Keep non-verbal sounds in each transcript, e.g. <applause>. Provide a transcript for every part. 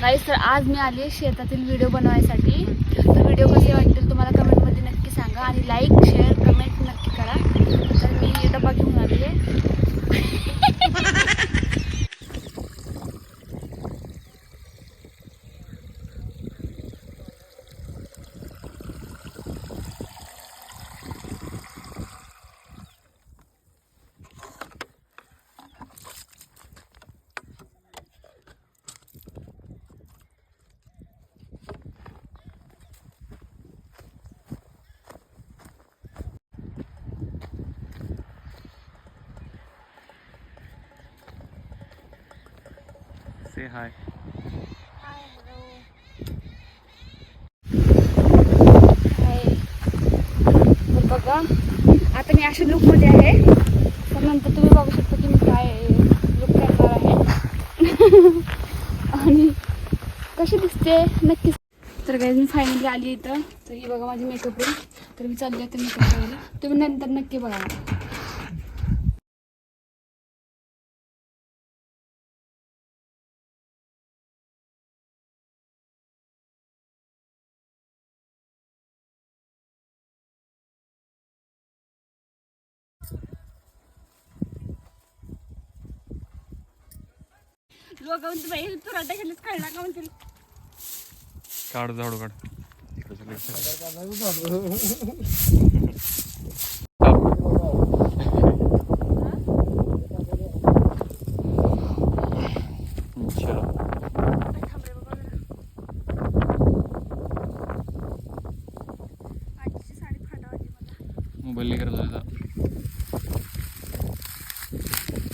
गाईस तर आज मी आली शेतातील व्हिडिओ बनवायसाठी. तर व्हिडिओ कसे वाटतील तुम्हाला कमेंटमध्ये नक्की सांगा आणि लाईक शेअर कमेंट नक्की करा. तर मी डबा घेऊन आली आहे से हाय बघा आता मी अशा लुकमध्ये आहे. तर नंतर तुम्ही बघू शकता की मी काय लुक करणार आहे. <laughs> आणि कशी दिसते? नक्कीच. तर काही मी फायनली आली इथं. तर ही बघा माझी मेकअप रूम तर मी चालली आता मेकअप करायला. तुम्ही नंतर नक्की बघा. लोक म्हणते बाई तुला त्याच्यातच कळला का म्हणतील काढ झाडू काढ इकडे चल. रे बाबा जरा. आजीची साडी फाटावली मला मोबाईल नाही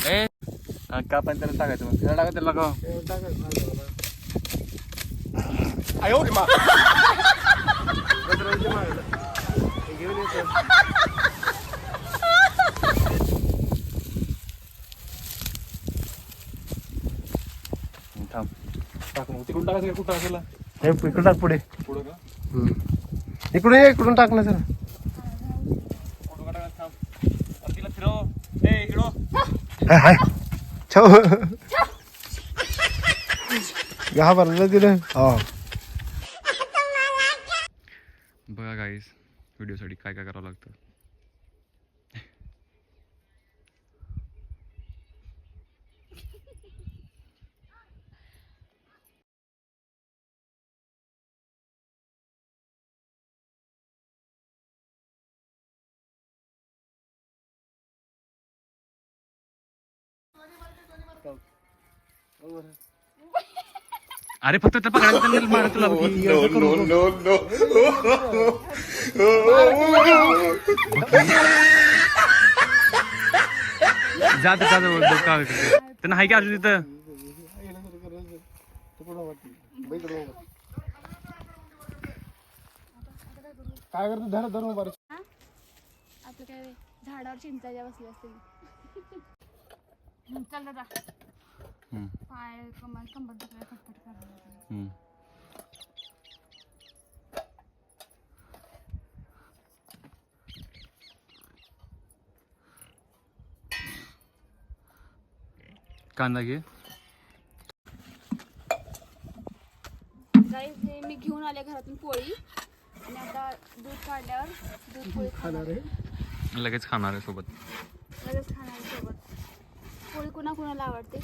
ए हा, का पण त्याला टाकायचं मग. त्याला टाका त्याला का थांब. टाक मग. तिकडून टाकायचं का? कुठं टाकायला हे इकडून टाक पुढे. पुढं का? इकडून ये इकडून टाक ना जरा. फोटो काढायला थांब. अरे तिला फिरव. ए इकडं. हाय हाय. छाव घाबरलं तिला हा बघा गाईस व्हिडिओसाठी काय काय करावं लागतं? अरे फक्त त्या पकडायला त्यांना मारा तुला जा जा जा का त्यांना हाय की अजून तिथं काय करतो? धर धरून बरं आता काय झाडावर चिंचाच्या बसली असतील. चल दादा हम्म, पाय कमाल कंबर दुखल्या फटफट करायला हम्म. कांदा घे. गाईस हे मी घेऊन आले घरातून पोळी. आणि आता दूध काढल्यावर दूध पोळी खाणार आहे लगेच खाणार आहे सोबत. लगेच खाणार आहे सोबत. पोळी कुणा कुणाला आवडते?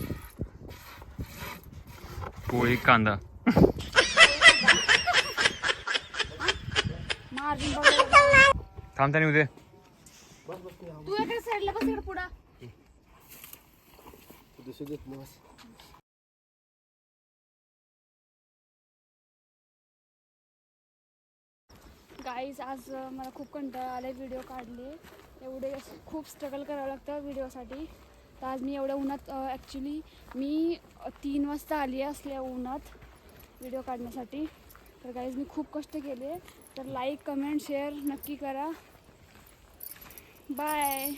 पोळी कांदा. मार्जिन बघा. त्याने उद्या तू एका साईडला बस इकडे पुढं. नाही. गाईज आज अं, मला खूप कंटाळा आला व्हिडिओ काढले. एवढे असं खूप स्ट्रगल करावं लागतं व्हिडिओसाठी तर आज मी एवढ्या उन्हात ॲक्च्युली मी तीन वाजता आली आहे असल्या उन्हात व्हिडिओ काढण्यासाठी. तर गाईज मी खूप कष्ट केले. तर लाईक कमेंट शेअर नक्की करा. बाय